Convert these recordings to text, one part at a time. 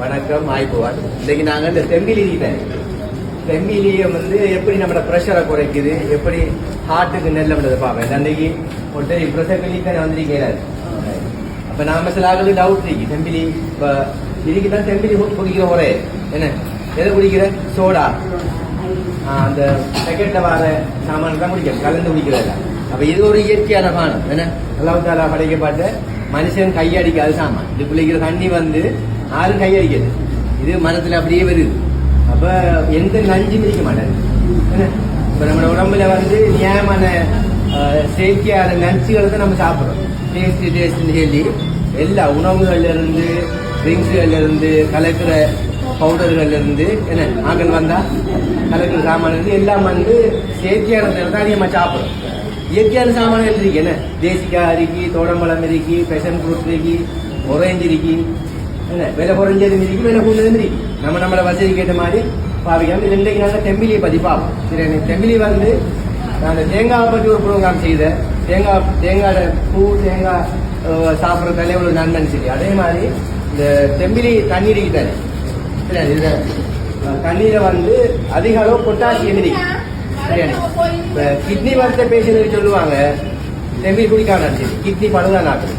வணக்கம் ஆய்புவான். இன்னைக்கு நாங்கள் இந்த செம்பிலி தெம்பிலியம் வந்து எப்படி நம்மளோட ப்ரெஷரை குறைக்குது எப்படி ஹார்ட்டுக்கு நெல்ல விடுறது பார்ப்பேன் அன்னைக்கு ஒருத்தர் ப்ரெஷர் கிளிக்கான வந்திருக்கிறார் அப்ப நாம சில ஆளுக்கு டவுட் இருக்கு. செம்பிலி இப்ப இதுக்கு தான் செம்பிலி குடிக்கிற ஒரே என்ன? எதை குடிக்கிற? சோடா. ஆஹ் அந்த செகண்ட்ல வர சாமான் தான் குடிக்கும் கலந்து குடிக்கிறதில்ல அப்ப இது ஒரு இயற்கையான பானம் என்ன? அல்லாஹ் தாலா படைக்கப்பட்ட மனுஷன் கையடிக்காது சாமான். இது குளிக்கிற தண்ணி வந்து யாரும் கையடிக்காது இது மனத்துல அப்படியே வருது. அப்ப எந்த நஞ்சு பிடிக்க மாட்டாரு. என்ன? இப்ப நம்மளோட உடம்புல வந்து நியாயமான செயற்கையான நஞ்சுகளை தான் நம்ம சாப்பிட்றோம். டேஸ்ட் டேஸ்ட்னு சொல்லி எல்லா உணவுகள்ல இருந்து ட்ரிங்க்ஸ்கள்ல இருந்து கலக்கிற பவுடர்கள்ல இருந்து என்ன? ஆங்கல் வந்தா கலக்கிற சாமான் இருந்து எல்லாம் வந்து செயற்கையான தான் அதிகமாக சாப்பிட்றோம். இயற்கையான சாமான் இருக்கு. என்ன? தேசிக்காய் இருக்கு தோடம்பழம் இருக்கு பெஷன் ஃப்ரூட் இருக்கு ஒரேஞ்சு இருக்கு. என்ன? விலை குறைஞ்சதும் இருக்கு விலை கூடுதலும் இருக்கு. நம்ம நம்மளை வசதிக்கு ஏற்ற மாதிரி பாவிக்கலாம் இது இன்றைக்கு நாங்கள் தெம்பிலியை பற்றி பார்ப்போம் சரி எனக்கு தெம்பிலி வந்து நான் அந்த தேங்காவை பற்றி ஒரு ப்ரோக்ராம் செய்தேன். தேங்காய் தேங்காய் பூ தேங்காய் சாப்பிட்றதாலே ஒரு நன்மைன்னு சரி. அதே மாதிரி இந்த தெம்பிலி தண்ணீர் தானே சரியா இதுல தண்ணீரை வந்து அதிக அளவு பொட்டாசியம் இருக்கு. சரியா இப்ப கிட்னி வருத்த பேஷண்ட்டுக்கு சொல்லுவாங்க. தெம்பிலி குடிக்காம கிட்னி பழுதான் ஆகுது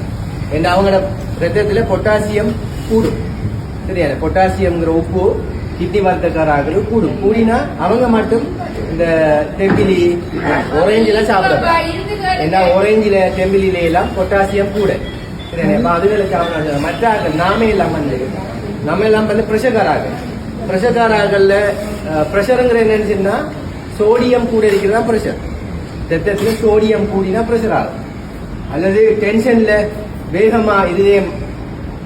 ஏன்னா அவங்களோட ரத்தத்துல பொட்டாசியம் கூடும். சரியா பொட்டாசியம்ங்கிற உப்பு கிட்னி வருத்தக்காரர்கள் கூடும். கூடினா அவங்க மட்டும் இந்த தெம்பிலி ஒரேஞ்சில சாப்பிடலாம் ஏன்னா ஒரேஞ்சில தெம்பிலில எல்லாம் பொட்டாசியம் கூட. சரியா அப்ப அதுகளை சாப்பிடலாம் மற்ற ஆட்கள் நாமே எல்லாம் வந்து நம்ம எல்லாம் வந்து பிரஷக்காராக பிரஷக்காராகல்ல ப்ரெஷருங்கிற என்னன்னு சொன்னா சோடியம் கூட இருக்கிறதா ப்ரெஷர் ரத்தத்தில் சோடியம் கூடினா ப்ரெஷர் ஆகும். அல்லது டென்ஷனில் வேகமாக இதயம்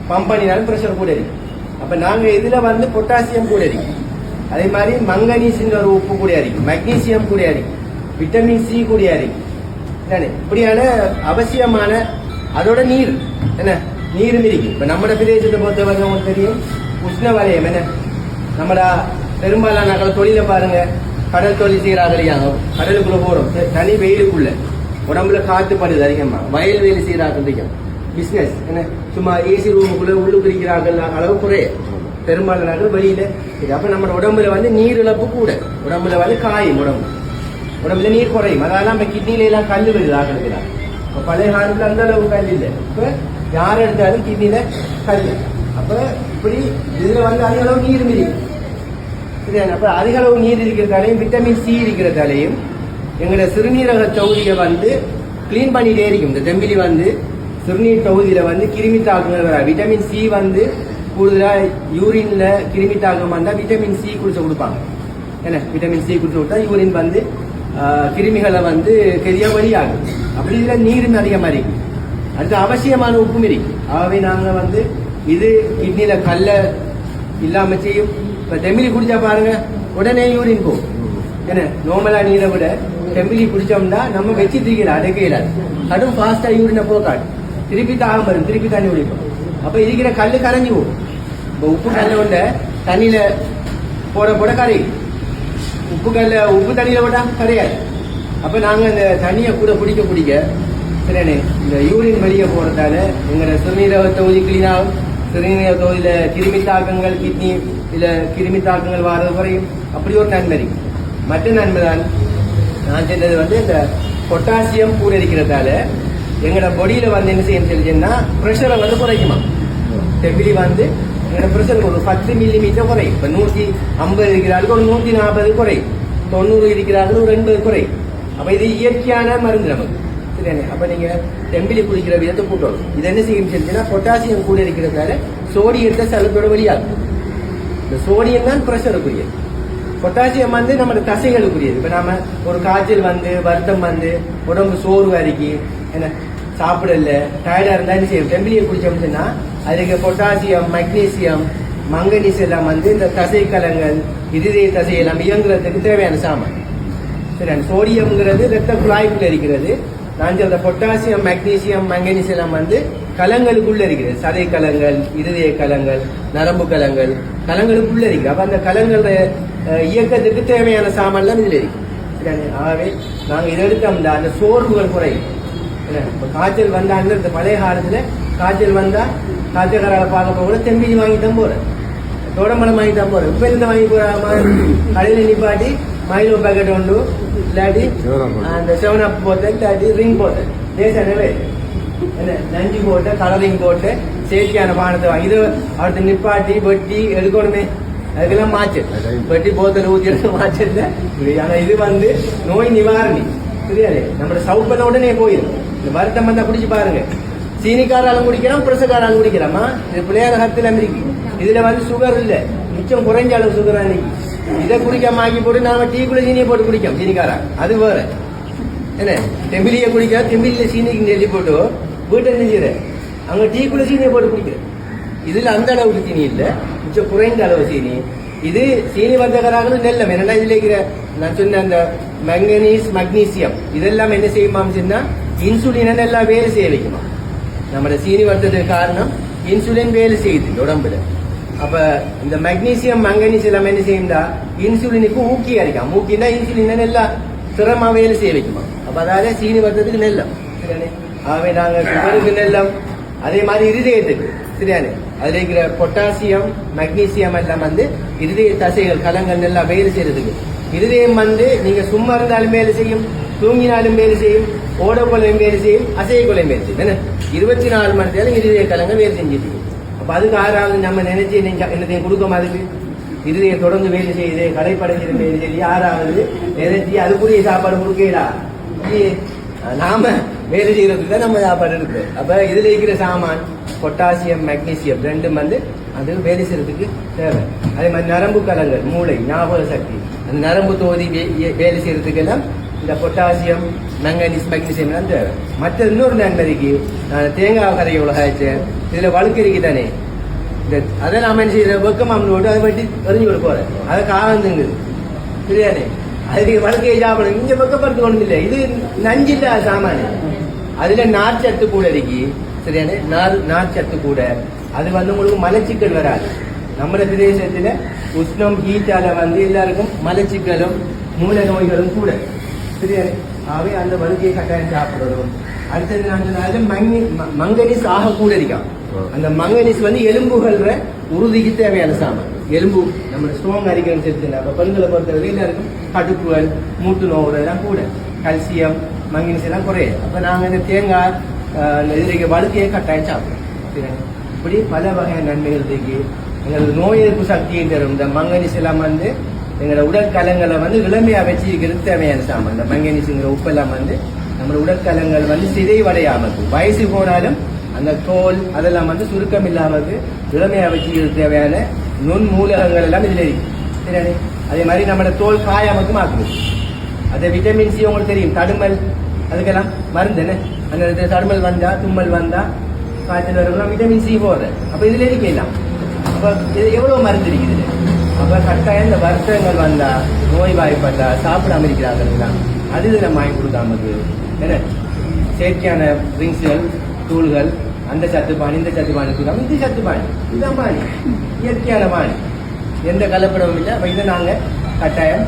பம்ப் பண்ணினாலும் ப்ரெஷர் கூட இருக்கு அப்போ நாங்கள் இதில் வந்து பொட்டாசியம் கூட இருக்கு அதே மாதிரி மங்கனீஸ்ங்கிற ஒரு உப்பு கூட இருக்கு மெக்னீசியம் கூட இருக்கு விட்டமின் சி கூட இருக்கு தானே இப்படியான அவசியமான அதோட நீர். என்ன? நீரும் இருக்கு. இப்போ நம்ம பிரதேசத்தை பொறுத்தவரை உங்களுக்கு தெரியும். உஷ்ண வலயம் என்ன? நம்மட பெரும்பாலான நாங்கள் தொழிலை பாருங்கள் கடல் தொழில் செய்யறாங்க இல்லையா கடலுக்குள்ள போறோம். தனி வெயிலுக்குள்ள. உடம்புல காத்து படுது அதிகமா. வயல் வேலை செய்யறாங்க அதிகம். பிசினஸ் என்ன? சும்மா ஏசி ரூமுக்குள்ள உள்ளுக்கு இருக்கிறார்கள் அளவு குறைய. பெரும்பாலான நாட்கள் வெளியில. சரி அப்ப நம்ம உடம்புல வந்து நீர் இழப்பு கூட. உடம்புல வந்து காயும் உடம்பு. உடம்புல நீர் குறையும். அதனால நம்ம கிட்னில எல்லாம் கல் வருது ஆகிறதுலாம் இப்ப பழைய காலத்துல அந்த அளவு கல் இல்லை. இப்ப யார் எடுத்தாலும் கிட்னில கல் அப்ப இப்படி இதுல வந்து அதிக அளவு நீர் மிதி சரியா அப்ப அதிக அளவு நீர் இருக்கிறதாலையும் விட்டமின் சி இருக்கிறதாலையும் எங்களோட சிறுநீரக தொகுதியை வந்து க்ளீன் பண்ணிட்டே இருக்கும். இந்த தெம்பிலி வந்து சிறுநீர் தொகுதியில் வந்து கிருமி தாக்குதல் வர விட்டமின் சி வந்து கூடுதலாக யூரின்ல கிருமி தாக்கம் வந்தால் விட்டமின் சி குடிச்சு கொடுப்பாங்க. என்ன? விட்டமின் சி குடிச்சு கொடுத்தா யூரின் வந்து கிருமிகளை வந்து பெரிய வழியாகும் அப்படி இதில் நீரும் அதிகமாக இருக்கு அடுத்து அவசியமான உப்பும் இருக்கு ஆகவே நாங்கள் வந்து இது கிட்னியில் கல்லை இல்லாமல் செய்யும். இப்ப தெம்பிலி குடிச்சா பாருங்க உடனே யூரின் போகும் என்ன நார்மலா நீரை விட தெம்பிலி குடிச்சோம்னா நம்ம வச்சு தூக்கல அடக்க இயலாது கடும் ஃபாஸ்டா யூரினை போக்காடு திருப்பி தாகம் வரும் திருப்பி தண்ணி குடிப்போம். அப்ப இருக்கிற கல்லு கரைஞ்சு போகும். இப்ப உப்பு கல்ல உண்ட தண்ணியில போட போட கரையும். உப்பு கல்ல உப்பு தண்ணியில போட்டா கரையாது. அப்ப நாங்க இந்த தண்ணியை கூட குடிக்க குடிக்க சரியானே இந்த யூரின் வெளியே போறதால எங்களோட சிறுநீரக தொகுதி கிளீன் ஆகும். சிறுநீரக தொகுதியில கிருமி தாக்கங்கள் கிட்னி இல்லை கிருமி தாக்கங்கள் வாரது குறையும் அப்படி ஒரு நன்மை இருக்கு. மற்ற நன்மை தான் நான் சொன்னது வந்து இந்த பொட்டாசியம் கூட இருக்கிறதால எங்களோட பொடியில் வந்து என்ன செய்யணும் சொல்லிச்சுன்னா ப்ரெஷரை வந்து குறைக்குமா டெபிலி வந்து எங்களோட ப்ரெஷர் ஒரு பத்து மில்லி மீட்டர் குறையும். இப்போ நூற்றி ஐம்பது இருக்கிறார்கள் ஒரு நூற்றி நாற்பது குறையும். தொண்ணூறு இருக்கிறார்கள் ஒரு எண்பது குறையும். அப்போ இது இயற்கையான மருந்து நமக்கு. சரியானே அப்போ நீங்கள் தெம்பிலி குடிக்கிற விதத்தை கூட்டணும் இது என்ன செய்யும் சொல்லிச்சுன்னா பொட்டாசியம் கூட இருக்கிறதால சோடியத்தை சலுப்போட வழியாகும். இந்த சோடியம் தான் ப்ரெஷருக்குரியது பொட்டாசியம் வந்து நம்ம தசைகளுக்குரியது. இப்போ நாம ஒரு காய்ச்சல் வந்து வருத்தம் வந்து உடம்பு சோர்வு அறிக்கி என்ன சாப்பிடல டயர்டாக இருந்தா என்ன செய்யும் டெம்பிளியை குடிச்சோம்னு அதுக்கு பொட்டாசியம் மெக்னீசியம் மங்கனீஸ் எல்லாம் வந்து இந்த தசை கலங்கள் இருதய தசை எல்லாம் இயங்குறதுக்கு தேவையான சாமான். சரி சோடியம்ங்கிறது ரத்த குழாய்க்குள்ள இருக்கிறது. நான் சொல்ற பொட்டாசியம் மெக்னீசியம் மங்கனீஸ் எல்லாம் வந்து கலங்களுக்குள்ள இருக்கிறது. சதை கலங்கள் இருதய கலங்கள் நரம்பு கலங்கள் கலங்களுக்குள்ள இருக்கு அப்ப அந்த கலங்களோட இயக்கத்துக்கு தேவையான சாமான்லாம் இதுல இருக்கு. ஆகவே நாங்க இதை எடுத்தோம்னா அந்த சோர்வுகள் குறையும். இப்போ இப்ப காய்ச்சல் வந்தா இந்த பழைய காலத்துல காய்ச்சல் வந்தா காய்ச்சக்காரால பார்க்க போக கூட வாங்கி தான் போறேன். தோடம்பழம் வாங்கி தான் போறேன். இப்ப இந்த வாங்கி போறாம கடையில் நிப்பாட்டி மைலோ பேக்கெட் ஒன்று இல்லாட்டி அந்த செவன் அப் போட்டு இல்லாட்டி ரிங் போட்டு. தேசனவே என்ன? நஞ்சு போட்டு கலரிங் போட்டு சேஃப்டியான பானத்தை வாங்கி இது அடுத்து நிப்பாட்டி வெட்டி எடுக்கணுமே. அதுக்கெல்லாம் மாச்சு. வெட்டி போத்தல் ஊத்தி எடுத்து மாச்சிருந்த ஆனா இது வந்து நோய் நிவாரணி. தெரியாது நம்ம சவுப்பெல்லாம் உடனே போயிடும் இந்த வருத்தம் வந்தா குடிச்சு பாருங்க. சீனிக்காராலும் குடிக்கிறோம் பிரசக்காராலும் குடிக்கிறோமா இது பிள்ளையார ஹத்தில் இருக்கு இதுல வந்து சுகர் இல்ல. மிச்சம் குறைஞ்ச அளவு சுகர் அன்னைக்கு. இதை குடிக்காம ஆக்கி போட்டு நாம டீக்குள்ள சீனியை போட்டு குடிக்கோம் சீனிக்காரா அது வேற. என்ன? தெம்பிலியை குடிக்க தெம்பிலியில் சீனிக்கு நெல்லி போட்டு வீட்டை நெஞ்சிடு அவங்க டீக்குள்ள சீனியை போட்டு குடிக்கிற இதில் அந்த அளவு சீனி இல்லை. மிச்சம் குறைந்த அளவு சீனி. இது சீனி வர்த்தகராக நெல்லம் என்னடா இதில் இருக்கிற நான் சொன்ன அந்த மங்கனீஸ் மக்னீசியம் இதெல்லாம் என்ன செய்யுமா சொன்னா இன்சுலின் எல்லாம் வேலை செய்ய வைக்குமா. நம்மளோட சீனி வர்த்ததுக்கு காரணம் இன்சுலின் வேலை செய்யுது உடம்புல. அப்போ இந்த மெக்னீசியம் மங்கனீஸ் எல்லாம் என்ன செய்யும்டா? இன்சுலினுக்கு ஊக்கி அடிக்கும். ஊக்கினா இன்சுலின் எல்லாம் திறமா வேலை செய்ய வைக்குமா? அப்ப அதாவது சீனி வர்றதுக்கு நெல்லம். சரியானே? ஆகவே நாங்கள் சுகருக்கு நெல்லம். அதே மாதிரி இருதயத்துக்கு. சரியானே? அதுல இருக்கிற பொட்டாசியம் மெக்னீசியம் எல்லாம் வந்து இருதய தசைகள் கலங்கள் எல்லாம் வேலை செய்யறதுக்கு. இருதயம் வந்து நீங்க சும்மா இருந்தாலும் வேலை செய்யும். தூங்கினாலும் வேலை செய்யும். ஓடக்கொலையும் வேலை செய்யும். அசையக்கொலையும் வேலை செய்யும். என்ன? இருபத்தி நாலு மணி நேரம் இருதய கலங்க வேலை செஞ்சுட்டு அப்ப அதுக்கு ஆறாவது நம்ம நினைச்சு நீங்கள் என்னத்தையும் கொடுக்க மாதிரி இருதயம் தொடர்ந்து வேலை செய்யுது கடைப்படைஞ்சு வேலை செய்யுது. ஆறாவது நினைச்சு அதுக்குரிய சாப்பாடு கொடுக்கலா நாம வேலை செய்யறதுக்கு தான் நம்ம சாப்பாடு இருக்கு. அப்ப இதுல இருக்கிற சாமான் பொட்டாசியம் மெக்னீசியம் ரெண்டும் வந்து அது வேலை செய்யறதுக்கு தேவை. அதே மாதிரி நரம்பு கலங்கள் மூளை ஞாபக சக்தி. அந்த நரம்பு தொகுதி வே- வேலை செய்யறதுக்கு எல்லாம் இந்த பொட்டாசியம் மெங்கனீஸ் மெக்னீசியம் அந்த மற்ற இன்னொரு நன்மதிக்கு நான் தேங்காய் கரையை உலகாச்சேன் இதுல வழுக்கறிக்கு தானே. இந்த அதை நாம என்ன செய்யற வெக்கமாம் போட்டு அதை பற்றி எறிஞ்சு விட போறேன். அதை காவந்துங்குது சரியானே அதுக்கு வழக்கையை சாப்பிடணும் இங்க வெக்கப்படுத்து ஒன்றும் இல்லை. இது நஞ்சில்ல சாமானு. அதுல நார்ச்சத்து கூட இருக்கு. சரியானே நார் நார்ச்சத்து கூட. அது வந்து உங்களுக்கு மலச்சிக்கல் வராது. நம்ம பிரதேசத்துல உஷ்ணம் ஹீட்டால வந்து எல்லாருக்கும் மலச்சிக்கலும் மூல நோய்களும் கூட. சரியானே ஆகவே அந்த வழுக்கையை கட்டாயம் சாப்பிடணும் அடுத்தது நான் சொன்னால மங்கி மங்கனீஸ் ஆக கூட இருக்கான் அந்த மங்கனீஸ் வந்து எலும்புகள்ற உறுதிக்கு தேவையான சாமான் எலும்பு நம்ம ஸ்ட்ராங் அரிக்கணும் சேர்த்துனா அப்ப பெண்களை பொறுத்தவரை எல்லாருக்கும் கடுப்புகள் மூட்டு நோவு எல்லாம் கூட கல்சியம் மங்கனீஸ் எல்லாம் குறையும் அப்ப நாங்க இந்த தேங்காய் இதுக்கு வழுக்கையை கட்டாயம் சாப்பிடுறோம் சரியா? இப்படி பல வகையான நன்மைகள் இருக்கு எங்களுக்கு நோய் எதிர்ப்பு சக்தியை தரும் இந்த மங்கனீஸ் எல்லாம் வந்து எங்களோட உடற்கலங்களை வந்து இளமையா வச்சிருக்கிறது தேவையான சாமான். இந்த மங்கனீஸுங்கிற உப்பெல்லாம் வந்து நம்ம உடற்கலங்கள் வந்து சிதைவடையாமல் இருக்கும் வயசு போனாலும் அந்த தோல் அதெல்லாம் வந்து சுருக்கம் இல்லாமல் இளமையா வச்சிருக்கிறது தேவையான நுண் மூலகங்கள் எல்லாம் இதில் இருக்கு. சரியானே? அதே மாதிரி நம்மளோட தோல் காயாமக்கும் ஆக்குது. அதே விட்டமின் சி உங்களுக்கு தெரியும் தடுமல். அதுக்கெல்லாம் மருந்து என்ன? அந்த இடத்துல தடுமல் வந்தா தும்மல் வந்தா காய்ச்சல் வரலாம் விட்டமின் சி போடுற அப்போ இதில் இருக்கலாம் அப்போ இது எவ்வளோ மருந்து இருக்குது? அப்போ கட்டாயம் இந்த வருத்தங்கள் வந்தால் நோய் வாய்ப்பட்டா சாப்பிடாம இருக்கிறாங்க அது நம்ம வாங்கி கொடுக்காம இருக்கு. என்ன? செயற்கையான ட்ரிங்க்ஸ்கள் தூள்கள் அந்த சத்து இந்த சத்து பானி கொடுக்காம இது சத்து இதுதான் பாணி இயற்கையான பாணி எந்த கலப்படமும் இல்லை. அப்போ இதை நாங்கள் கட்டாயம்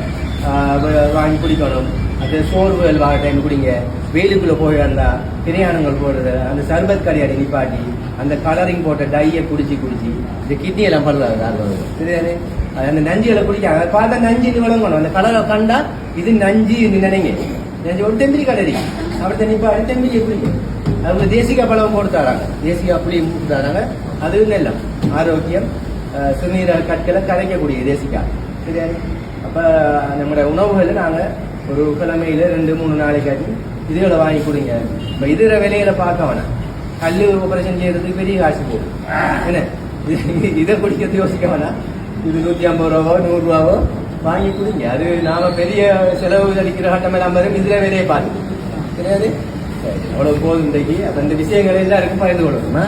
வாங்கி குடிக்கணும். அது சோர்வுகள் வாங்க டைம் குடிங்க. வெயிலுக்குள்ளே போய் வந்தா பிரியாணங்கள் போடுறது அந்த சர்பத் கடையாடி நிப்பாட்டி அந்த கலரிங் போட்ட டையை குடிச்சு குடிச்சு இந்த கிட்னி எல்லாம் படுறாங்க சரியானே அந்த நஞ்சுகளை குடிக்காங்க பார்த்தா நஞ்சு இது விளங்கணும். அந்த கலரை கண்டா இது நஞ்சு நினைங்க. நஞ்சு ஒரு தெம்பிலி கடறி அப்படி நிப்பாட்டி தெம்பிலியை எப்படி அவங்க தேசிகா பழம் போட்டு தராங்க. தேசிகா புளி மூட்டு தராங்க. அது நெல்லம் ஆரோக்கியம் அஹ், சிறுநீரக கற்களை கரைக்கக்கூடிய தேசிக்கா சரியா? அப்ப நம்மளோட உணவுகளை நாங்க ஒரு கிழமையில ரெண்டு மூணு நாளைக்காச்சும் இதுகளை வாங்கி கொடுங்க. இப்ப இதுகிற விலைகளை பார்க்க வேணாம். கல் ஆபரேஷன் செய்யறதுக்கு பெரிய காசு போகும் என்ன? இது- இதை குடிக்கிறது யோசிக்க வேணாம். இது நூற்றி ஐம்பது ரூபாவோ நூறுரூவாவோ வாங்கி கொடுங்க. அது நாம பெரிய செலவு அடிக்கிற கட்டம் எல்லாம் வரும். இதுல வேலையை பார்த்து கிடையாது? அவ்வளோ அவ்வளவு போதும் இன்றைக்கு. அந்த இந்த விஷயங்கள் எல்லாருக்கும் பகிர்ந்து கொடுக்கணுமா?